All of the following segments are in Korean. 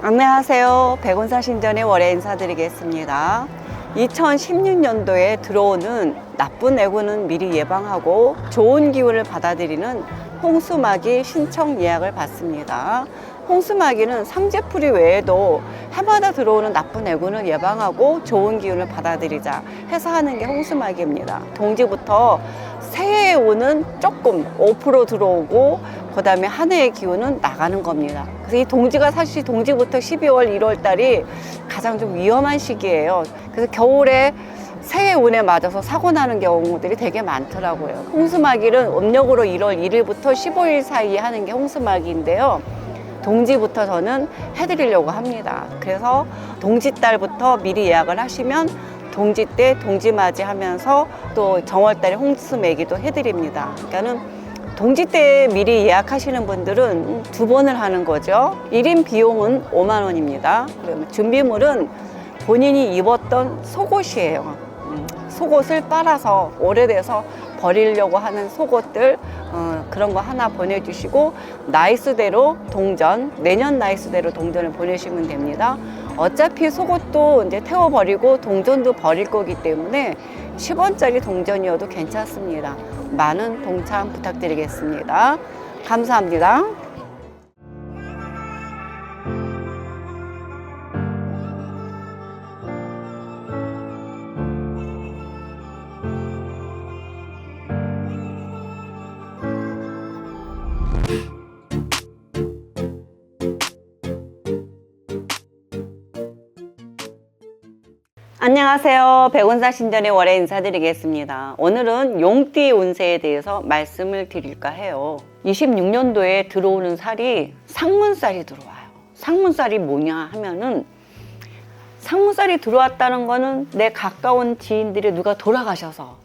안녕하세요. 백운사 신전의 월에 인사드리겠습니다. 2016년도에 들어오는 나쁜 내구는 미리 예방하고 좋은 기운을 받아들이는 홍수마기 신청 예약을 받습니다. 홍수마기는 삼재풀이 외에도 해마다 들어오는 나쁜 내구는 예방하고 좋은 기운을 받아들이자 해서 하는 게 홍수마기입니다. 동지부터 새해에 오는 조금 5% 들어오고 그 다음에 한 해의 기운은 나가는 겁니다. 그래서 이 동지가 사실 동지부터 12월, 1월 달이 가장 좀 위험한 시기예요. 그래서 겨울에 새해 운에 맞아서 사고 나는 경우들이 되게 많더라고요. 홍수마기는 음력으로 1월 1일부터 15일 사이에 하는 게 홍수마기인데요. 동지부터 저는 해드리려고 합니다. 그래서 동지달부터 미리 예약을 하시면 동지 때 동지 맞이 하면서 또 정월달에 홍수 매기도 해드립니다. 그러니까는 동지 때 미리 예약하시는 분들은 두 번을 하는 거죠. 1인 비용은 5만 원입니다. 그러면 준비물은 본인이 입었던 속옷이에요. 음, 속옷을 빨아서 오래돼서 버리려고 하는 속옷들 어, 그런 거 하나 보내주시고 나이스대로 동전 내년 나이스대로 동전을 보내시면 됩니다. 어차피 속옷도 이제 태워버리고 동전도 버릴 거기 때문에 10원짜리 동전이어도 괜찮습니다. 많은 동참 부탁드리겠습니다. 감사합니다. 안녕하세요. 백운사 신전의 월에 인사드리겠습니다. 오늘은 용띠 운세에 대해서 말씀을 드릴까 해요. 26년도에 들어오는 살이 상문살이 들어와요. 상문살이 뭐냐 하면은 상문살이 들어왔다는 거는 내 가까운 지인들이 누가 돌아가셔서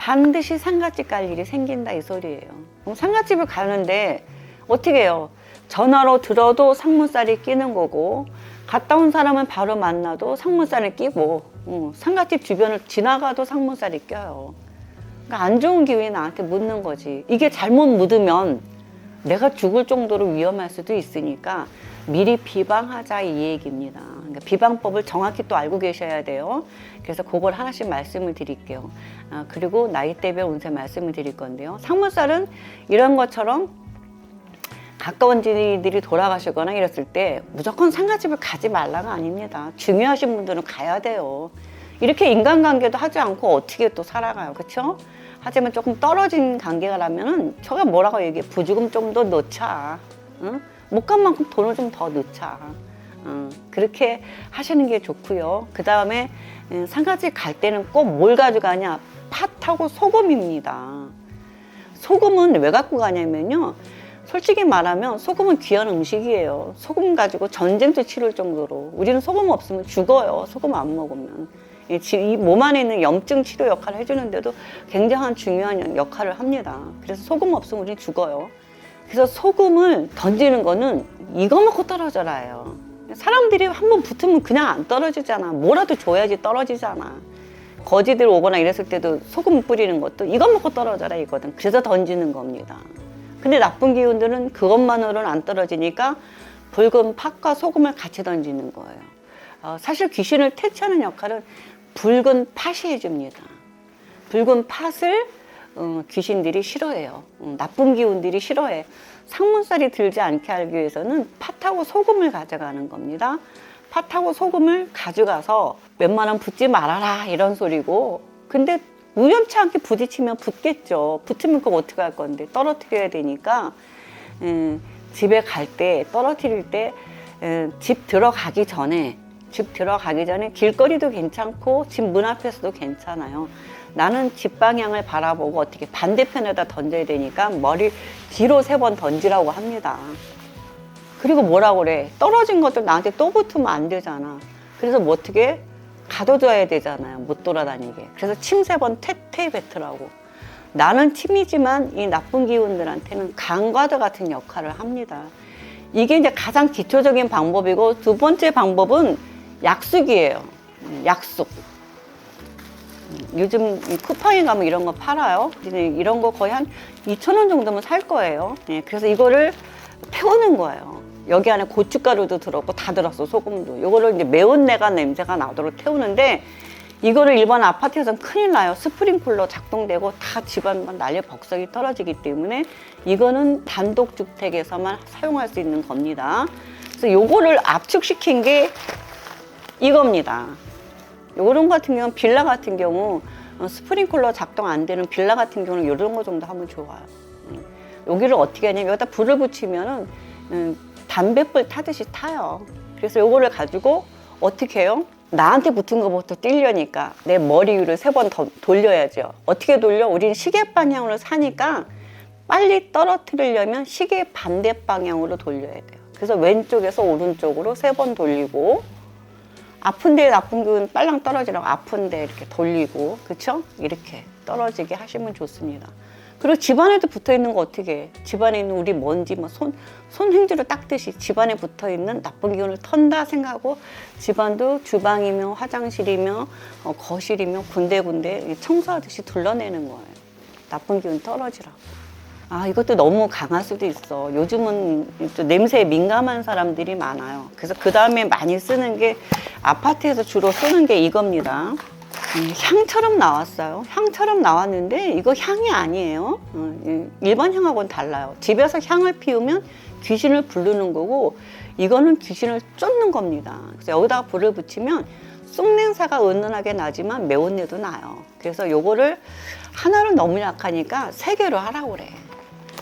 반드시 상갓집 갈 일이 생긴다 이 소리예요. 그럼 상갓집을 가는데 어떻게 해요? 전화로 들어도 상문살이 끼는 거고 갔다 온 사람은 바로 만나도 상문살이 끼고 어, 상갓집 주변을 지나가도 상문살이 껴요. 그러니까 안 좋은 기운이 나한테 묻는 거지. 이게 잘못 묻으면 내가 죽을 정도로 위험할 수도 있으니까 미리 비방하자 이 얘기입니다. 그러니까 비방법을 정확히 또 알고 계셔야 돼요. 그래서 그걸 하나씩 말씀을 드릴게요. 아, 그리고 나이대별 운세 말씀을 드릴 건데요. 상문살은 이런 것처럼 가까운 지인들이 돌아가시거나 이랬을 때 무조건 상가집을 가지 말라가 아닙니다. 중요하신 분들은 가야 돼요. 이렇게 인간관계도 하지 않고 어떻게 또 살아가요. 그렇죠? 하지만 조금 떨어진 관계가라면은 저가 뭐라고 얘기해 부주금 좀 더 넣자. 응? 못간 만큼 돈을 좀 더 넣자. 응, 그렇게 하시는 게 좋고요. 그 다음에 상가집 갈 때는 꼭 뭘 가져가냐? 팥하고 소금입니다. 소금은 왜 갖고 가냐면요. 솔직히 말하면 소금은 귀한 음식이에요. 소금 가지고 전쟁도 치를 정도로. 우리는 소금 없으면 죽어요. 소금 안 먹으면. 이 몸 안에 있는 염증 치료 역할을 해주는데도 굉장한 중요한 역할을 합니다. 그래서 소금 없으면 우리는 죽어요. 그래서 소금을 던지는 거는 이거 먹고 떨어져라요. 사람들이 한 번 붙으면 그냥 안 떨어지잖아. 뭐라도 줘야지 떨어지잖아. 거지들 오거나 이랬을 때도 소금 뿌리는 것도 이거 먹고 떨어져라 이거든. 그래서 던지는 겁니다. 근데 나쁜 기운들은 그것만으로는 안 떨어지니까 붉은 팥과 소금을 같이 던지는 거예요. 어, 사실 귀신을 퇴치하는 역할은 붉은 팥이 해줍니다. 붉은 팥을 어, 귀신들이 싫어해요. 어, 나쁜 기운들이 싫어해. 상문살이 들지 않게 하기 위해서는 팥하고 소금을 가져가는 겁니다. 팥하고 소금을 가져가서 웬만하면 붙지 말아라 이런 소리고 근데 우연치 않게 부딪히면 붙겠죠. 붙으면 그거 어떻게 할 건데 떨어뜨려야 되니까 음, 집에 갈 때 떨어뜨릴 때집 들어가기 전에 집 들어가기 전에 길거리도 괜찮고 집 문 앞에서도 괜찮아요. 나는 집 방향을 바라보고 어떻게 반대편에다 던져야 되니까 머리 뒤로 세 번 던지라고 합니다. 그리고 뭐라고 그래? 떨어진 것들 나한테 또 붙으면 안 되잖아. 그래서 뭐 어떻게 가둬둬야 되잖아요. 못 돌아다니게. 그래서 침세번 퇴퇴 뱉으라고. 나는 침이지만 이 나쁜 기운들한테는 강과도 같은 역할을 합니다. 이게 이제 가장 기초적인 방법이고 두 번째 방법은 약숙이에요. 음, 약숙. 음, 요즘 이 쿠팡에 가면 이런 거 팔아요. 이런 거 거의 한 2천 원 정도면 살 거예요. 예, 그래서 이거를 태우는 거예요. 여기 안에 고춧가루도 들었고 다 들었어 소금도 요거를 이제 매운 내가 냄새가 나도록 태우는데 이거를 일반 아파트에서는 큰일 나요 스프링쿨러 작동되고 다 집안만 난리 벅석이 떨어지기 때문에 이거는 단독 주택에서만 사용할 수 있는 겁니다 그래서 요거를 압축시킨 게 이겁니다 요런 같은 경우는 빌라 같은 경우 어, 스프링클러 작동 안 되는 빌라 같은 경우는 요런 거 정도 하면 좋아요. 음. 여기를 어떻게 하냐면 여기다 불을 붙이면은 음, 담배불 타듯이 타요. 그래서 요거를 가지고 어떻게 해요? 나한테 붙은 것부터 뛸려니까 내 머리 위를 세번더 돌려야죠. 어떻게 돌려? 우리는 시계 방향으로 사니까 빨리 떨어뜨리려면 시계 반대 방향으로 돌려야 돼요. 그래서 왼쪽에서 오른쪽으로 세 번 돌리고 아픈데 나쁜 기운 빨랑 떨어지라고 아픈데 이렇게 돌리고 그쵸? 이렇게 떨어지게 하시면 좋습니다. 그리고 집안에도 붙어 있는 거 어떻게 해? 집안에 있는 우리 먼지 뭐 손 손행주를 닦듯이 집안에 붙어 있는 나쁜 기운을 턴다 생각하고 집안도 주방이며 화장실이며 어, 거실이며 군데군데 청소하듯이 둘러내는 거예요. 나쁜 기운 떨어지라고. 아, 이것도 너무 강할 수도 있어. 요즘은 또 냄새에 민감한 사람들이 많아요. 그래서 그 다음에 많이 쓰는 게 아파트에서 주로 쓰는 게 이겁니다. 음, 향처럼 나왔어요. 향처럼 나왔는데 이거 향이 아니에요. 어, 이 일반 향하고는 달라요. 집에서 향을 피우면 귀신을 부르는 거고 이거는 귀신을 쫓는 겁니다. 그래서 여기다가 불을 붙이면 쑥냄새가 은은하게 나지만 매운 내도 나요. 그래서 요거를 하나는 너무 약하니까 세 개로 하라고 그래.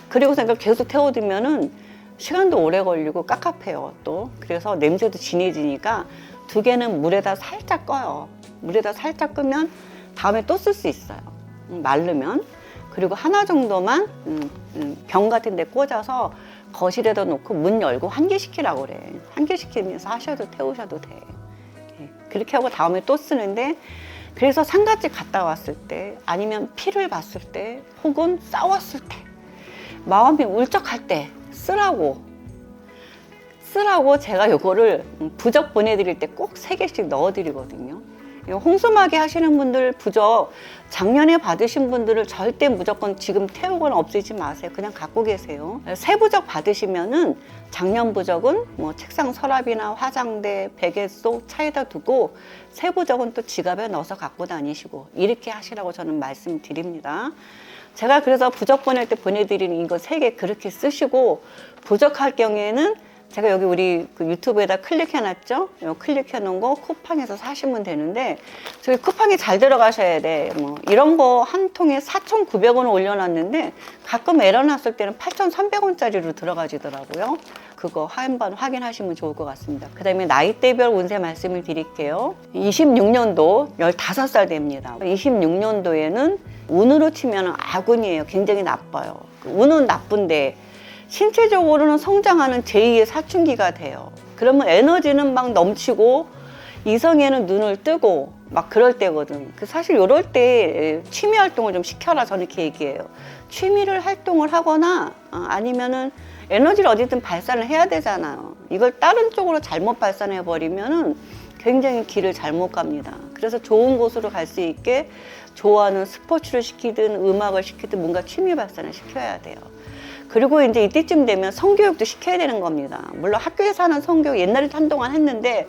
그리고서 이걸 계속 태워두면은 시간도 오래 걸리고 깝깝해요 또 그래서 냄새도 진해지니까 두 개는 물에다 살짝 꺼요. 물에다 살짝 끄면 다음에 또 쓸 수 있어요. 음, 마르면. 그리고 하나 정도만 음, 음, 병 같은 데 꽂아서 거실에다 놓고 문 열고 환기시키라고 그래. 환기시키면서 하셔도 태우셔도 돼. 예, 그렇게 하고 다음에 또 쓰는데 그래서 상가집 갔다 왔을 때 아니면 피를 봤을 때 혹은 싸웠을 때 마음이 울적할 때 쓰라고 쓰라고 제가 요거를 부적 보내드릴 때 꼭 세 개씩 넣어드리거든요. 이 홍수마개 하시는 분들 부적 작년에 받으신 분들을 절대 무조건 지금 태우거나 없애지 마세요. 그냥 갖고 계세요. 새 부적 받으시면은 작년 부적은 뭐 책상 서랍이나 화장대, 베개 속 차에다 두고 새 부적은 또 지갑에 넣어서 갖고 다니시고 이렇게 하시라고 저는 말씀드립니다. 제가 그래서 부적 보낼 때 보내드리는 이거 세 개 그렇게 쓰시고 부적할 경우에는 제가 여기 우리 그 유튜브에다 클릭해놨죠? 요 클릭해놓은 거 쿠팡에서 사시면 되는데 저기 쿠팡이 잘 들어가셔야 돼. 뭐 이런 거 한 통에 4,900원 올려놨는데 가끔 에러 났을 때는 8,300원짜리로 들어가지더라고요. 그거 한번 확인하시면 좋을 것 같습니다. 그 다음에 나이대별 운세 말씀을 드릴게요. 26년도 15살 됩니다. 26년도에는 운으로 치면 아군이에요. 굉장히 나빠요. 그 운은 나쁜데 신체적으로는 성장하는 제2의 사춘기가 돼요. 그러면 에너지는 막 넘치고 이성에는 눈을 뜨고 막 그럴 때거든. 그 사실 이럴 때 취미 활동을 좀 시켜라 저는 이렇게 얘기해요. 취미를 활동을 하거나 어, 아니면은 에너지를 어디든 발산을 해야 되잖아요. 이걸 다른 쪽으로 잘못 발산해 버리면은 굉장히 길을 잘못 갑니다. 그래서 좋은 곳으로 갈 수 있게 좋아하는 스포츠를 시키든 음악을 시키든 뭔가 취미 발산을 시켜야 돼요. 그리고 이제 이때쯤 되면 성교육도 시켜야 되는 겁니다. 물론 학교에서 하는 성교육 옛날에 한동안 했는데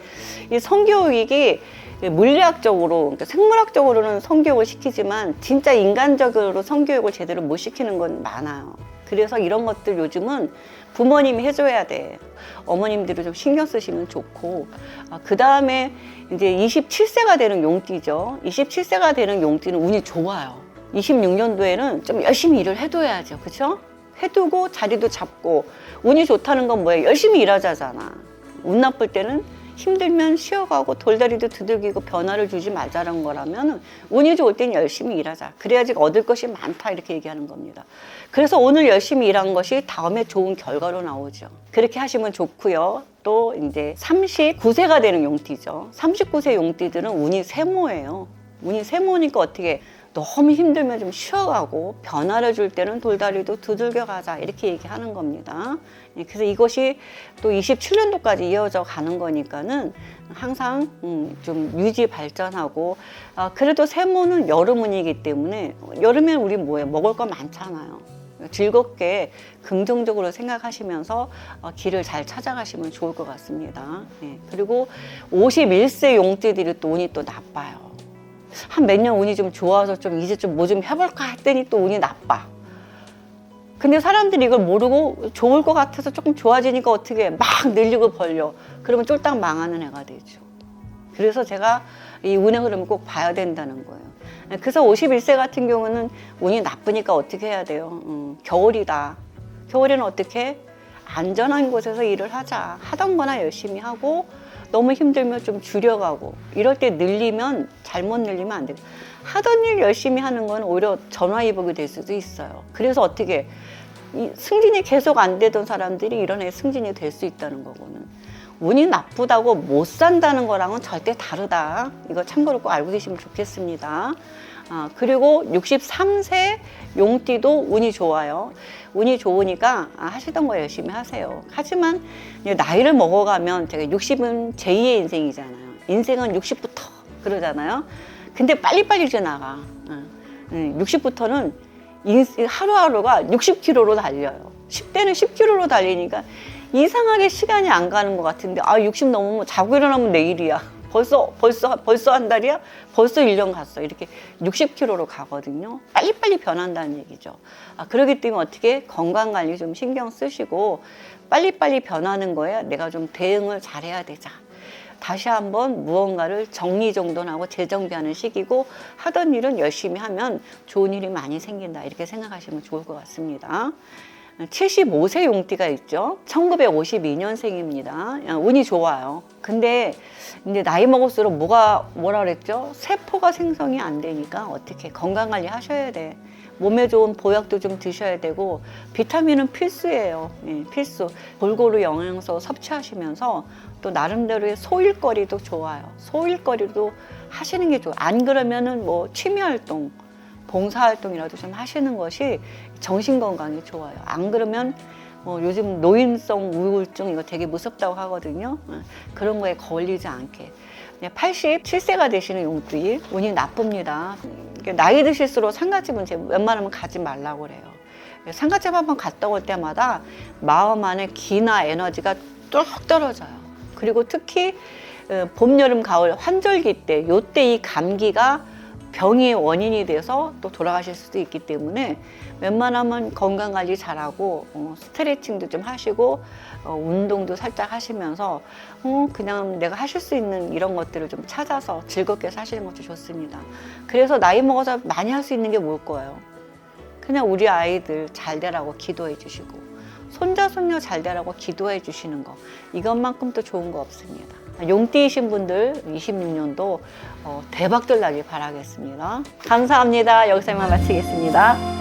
이 성교육이 물리학적으로, 그러니까 생물학적으로는 성교육을 시키지만 진짜 인간적으로 성교육을 제대로 못 시키는 건 많아요. 그래서 이런 것들 요즘은 부모님이 해줘야 돼. 어머님들이 좀 신경 쓰시면 좋고. 아, 그 다음에 이제 27세가 되는 용띠죠. 27세가 되는 용띠는 운이 좋아요. 26년도에는 좀 열심히 일을 해둬야죠. 그쵸? 해두고 자리도 잡고 운이 좋다는 건 뭐예요? 열심히 일하자잖아. 운 나쁠 때는 힘들면 쉬어가고 돌다리도 두들기고 변화를 주지 말자는 거라면 운이 좋을 땐 열심히 일하자. 그래야지 얻을 것이 많다 이렇게 얘기하는 겁니다. 그래서 오늘 열심히 일한 것이 다음에 좋은 결과로 나오죠. 그렇게 하시면 좋고요. 또 이제 39세가 되는 용띠죠. 39세 용띠들은 운이 세모예요. 운이 세모니까 어떻게 너무 힘들면 좀 쉬어가고 변화를 줄 때는 돌다리도 두들겨 가자 이렇게 얘기하는 겁니다. 예, 그래서 이것이 또 27년도까지 이어져 가는 거니까는 항상 음, 좀 유지 발전하고 아, 그래도 세모는 여름운이기 때문에 여름엔 우리 뭐해 먹을 거 많잖아요. 즐겁게 긍정적으로 생각하시면서 어, 길을 잘 찾아가시면 좋을 것 같습니다. 예. 그리고 51세 용띠들이 또 운이 또 나빠요. 한 몇 년 운이 좀 좋아서 좀 이제 좀 뭐 좀 해볼까 했더니 또 운이 나빠. 근데 사람들이 이걸 모르고 좋을 것 같아서 조금 좋아지니까 어떻게 해? 막 늘리고 벌려. 그러면 쫄딱 망하는 애가 되죠. 그래서 제가 이 운의 흐름을 꼭 봐야 된다는 거예요. 그래서 51세 같은 경우는 운이 나쁘니까 어떻게 해야 돼요? 음, 겨울이다. 겨울에는 어떻게? 안전한 곳에서 일을 하자. 하던 거나 열심히 하고 너무 힘들면 좀 줄여가고 이럴 때 늘리면 잘못 늘리면 안 돼요. 하던 일 열심히 하는 건 오히려 전화위복이 될 수도 있어요. 그래서 어떻게 이 승진이 계속 안 되던 사람들이 이런 애 승진이 될 수 있다는 거고는 운이 나쁘다고 못 산다는 거랑은 절대 다르다. 이거 참고로 꼭 알고 계시면 좋겠습니다. 아, 그리고 63세 용띠도 운이 좋아요. 운이 좋으니까 아, 하시던 거 열심히 하세요. 하지만 나이를 먹어가면 제가 60은 제2의 인생이잖아요. 인생은 60부터 그러잖아요. 근데 빨리빨리 지나가. 응. 응, 60부터는 하루하루가 60km로 달려요. 10대는 10km로 달리니까 이상하게 시간이 안 가는 것 같은데 아 60 넘으면 자고 일어나면 내일이야. 벌써 벌써 벌써 한 달이야? 벌써 1년 갔어. 이렇게 60km로 가거든요. 빨리빨리 변한다는 얘기죠. 아, 그렇기 때문에 어떻게 건강 관리 좀 신경 쓰시고 빨리빨리 변하는 거에 내가 좀 대응을 잘해야 되자. 다시 한번 무언가를 정리정돈하고 재정비하는 시기고 하던 일은 열심히 하면 좋은 일이 많이 생긴다 이렇게 생각하시면 좋을 것 같습니다. 75세 용띠가 있죠. 1952년생입니다. 운이 좋아요. 근데 이제 나이 먹을수록 뭐가 뭐라 그랬죠? 세포가 생성이 안 되니까 어떻게 건강 관리 하셔야 돼. 몸에 좋은 보약도 좀 드셔야 되고 비타민은 필수예요. 예, 필수. 골고루 영양소 섭취하시면서 또 나름대로의 소일거리도 좋아요. 소일거리도 하시는 게 좋아요. 안 그러면은 뭐 취미 활동, 봉사 활동이라도 좀 하시는 것이 정신 건강에 좋아요. 안 그러면 뭐 요즘 노인성 우울증 이거 되게 무섭다고 하거든요. 예, 그런 거에 걸리지 않게. 87세가 되시는 용띠 운이 나쁩니다. 나이 드실수록 상가집은 제 웬만하면 가지 말라고 그래요. 상가집 한번 갔다 올 때마다 마음 안에 기나 에너지가 뚝 떨어져요. 그리고 특히 어, 봄, 여름, 가을 환절기 때 요때 이 감기가 병의 원인이 돼서 또 돌아가실 수도 있기 때문에 웬만하면 건강 관리 잘하고 어, 스트레칭도 좀 하시고 어, 운동도 살짝 하시면서 어, 그냥 내가 하실 수 있는 이런 것들을 좀 찾아서 즐겁게 사시는 것도 좋습니다. 그래서 나이 먹어서 많이 할 수 있는 게 뭘 거예요? 그냥 우리 아이들 잘 되라고 기도해 주시고 손자 손녀 잘 되라고 기도해 주시는 거 이것만큼 또 좋은 거 없습니다. 용띠이신 분들 26년도 어, 대박들 나길 바라겠습니다. 감사합니다. 여기서 이만 마치겠습니다.